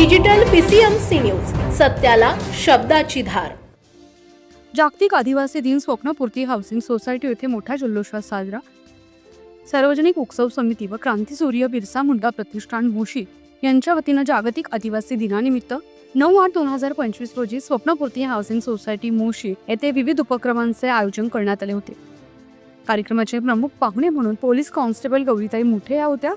Digital PCMC news सत्याला शब्दाची धार. जागतिक आदिवासी दिन स्वप्नपूर्ती हाऊसिंग सोसायटी येथे मोठ्या जल्लोषात साजरा. सार्वजनिक उत्सव समिती व क्रांतीसूर्य बिरसा मुंडा प्रतिष्ठान मुशी यांच्या वतीनं जागतिक आदिवासी दिनानिमित्त नऊ आठ दोन हजार पंचवीस रोजी स्वप्नपूर्ती हाऊसिंग सोसायटी मुशी येथे विविध उपक्रमांचे आयोजन करण्यात आले होते. कार्यक्रमाचे प्रमुख पाहुणे म्हणून पोलीस कॉन्स्टेबल गौरीताई मुठे या होत्या.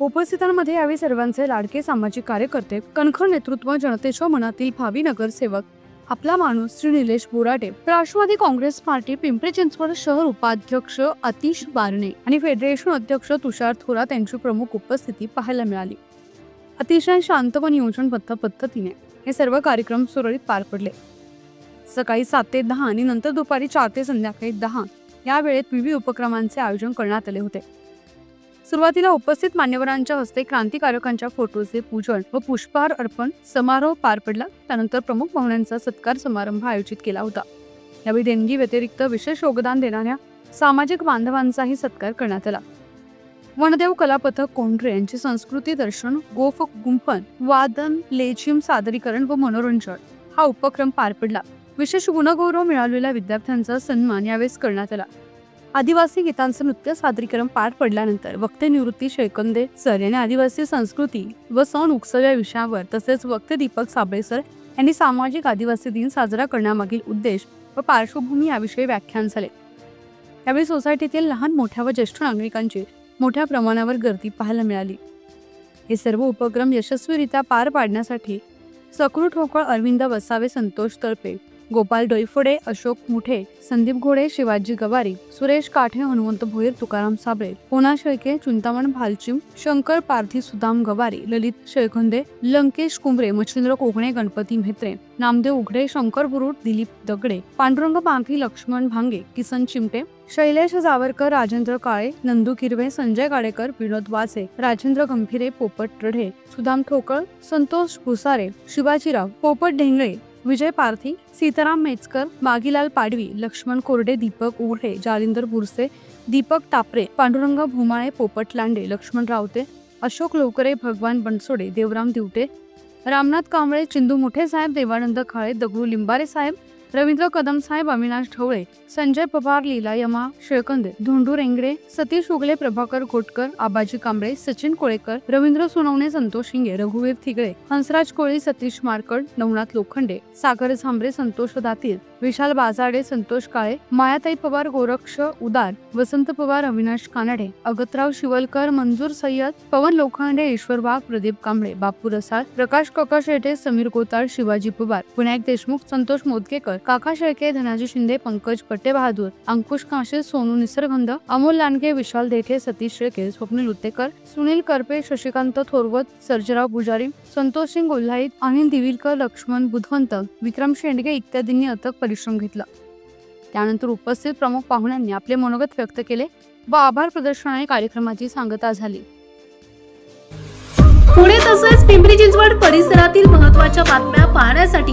उपस्थितांमध्ये यावेळी सर्वांचे लाडके सामाजिक कार्यकर्ते कणखर नेतृत्व जनतेच्या मनातील भावी नगरसेवक आपला माणूस श्री निलेश बोराटे राष्ट्रवादी काँग्रेस पार्टी पिंपरी चिंचवड शहर उपाध्यक्ष अतिश बारणे आणि फेडरेशन अध्यक्ष तुषार थोरात यांची प्रमुख उपस्थिती पाहायला मिळाली. अतिशय शांत व नियोजनबद्ध पद्धतीने हे सर्व कार्यक्रम सुरळीत पार पडले. सकाळी सात ते दहा आणि नंतर दुपारी चार ते संध्याकाळी दहा या वेळेत विविध उपक्रमांचे आयोजन करण्यात आले होते. सुरुवातीला उपस्थित मान्यवरांच्या हस्ते क्रांतिकारकांच्या फोटोचे पूजन व पुष्पहार अर्पण समारोह पार पडला. त्यानंतर प्रमुख पाहुण्यांचा सत्कार समारंभ आयोजित केला होता. यावेळी देणगी व्यतिरिक्त विशेष योगदान देणाऱ्या सामाजिक बांधवांचाही सत्कार करण्यात आला. वनदेव कलापथक कोंढरे यांचे संस्कृती दर्शन गोफ गुंफन वादन लेझिम सादरीकरण व मनोरंजन हा उपक्रम पार पडला. विशेष गुणगौरव मिळालेल्या विद्यार्थ्यांचा सन्मान यावेळेस करण्यात आला. आदिवासी गीतांचं नृत्य सादरीकरण पार पडल्यानंतर वक्ते निवृत्ती शेळकंदे सर यांनी आदिवासी संस्कृती व सण उत्सव या विषयावर तसेच वक्ते दीपक साबळे सर यांनी सामाजिक आदिवासी दिन साजरा करण्यामागील उद्देश व पार्श्वभूमी याविषयी व्याख्यान झाले. यावेळी सोसायटीतील लहान मोठ्या व ज्येष्ठ नागरिकांची मोठ्या प्रमाणावर गर्दी पाहायला मिळाली. हे सर्व उपक्रम यशस्वीरित्या पार पाडण्यासाठी सकृ ठोकळ अरविंद वसावे संतोष तळपे गोपाल डोईफोडे अशोक मुठे संदीप घोडे शिवाजी गवारी सुरेश काठे हनुमंत भोईर तुकाराम साबळे कोना शेळके चिंतामण भालचिम शंकर पार्थी सुदाम गवारी ललित शेळखंदे लंकेश कुंबरे मच्छिंद्र कोकणे गणपती म्हेत्रे नामदेव उघडे शंकर बुरुट दिलीप दगडे पांडुरंग पांखी लक्ष्मण भांगे किसन चिमटे शैलेश जावरकर राजेंद्र काळे नंदू किरवे संजय गाडेकर विनोद वासे राजेंद्र गंभीरे पोपट रढे सुदाम ठोकळ संतोष भुसारे शिवाजीराव पोपट ढेंगळे विजय पारथी सीताराम मेचकर मागीलाल पाडवी लक्ष्मण कोरडे दीपक उघडे जालिंदर बुरसे दीपक टापरे पांडुरंग भुमाळे पोपट लांडे लक्ष्मण रावते अशोक लोकरे भगवान बनसोडे देवराम दिवटे रामनाथ कांबळे चिंदू मोठे साहेब देवानंद खाळे दगडू लिंबारे साहेब रवींद्र कदम साहेब अविनाश ढवळे संजय पवार लीला यमा शेळकंदे धोंडू रेंगडे सतीश उगले प्रभाकर घोटकर आबाजी कांबळे सचिन कोळेकर रवींद्र सोनवणे संतोष शिंगे रघुवीर थिगळे हंसराज कोळी सतीश मारकड नवनाथ लोखंडे सागर झांबरे संतोष दातीर विशाल बाजाडे संतोष काळे मायाताई पवार गोरक्ष उदार वसंत पवार अविनाश कानडे अगतराव शिवलकर मंजूर सय्यद पवन लोखंडे ईश्वर वाघ प्रदीप कांबळे बापू रसाळ प्रकाश कका शेटे समीर कोताळ शिवाजी पवार विनायक देशमुख संतोष मोदकेकर काका शेळके धनाजी शिंदे पंकज पट्टे बहादूर अंकुश काशे सोनू निसर्गंध अमोल लांडगे विशाल देठे सतीश शेळके स्वप्नील उत्तेकर सुनील करपे शशिकांत थोरवत सर्जराव पुजारी संतोष सिंग गोल्हाईत अनिल दिविलकर लक्ष्मण बुधवंत विक्रम शेंडगे इत्यादींनी अथक परिश्रम घेतला. त्यानंतर उपस्थित प्रमुख पाहुण्यांनी आपले मनोगत व्यक्त केले व आभार प्रदर्शनाने कार्यक्रमाची सांगता झाली. पुणे तसेच पिंपरी चिंचवड परिसरातील महत्त्वाच्या बातम्या पाहण्यासाठी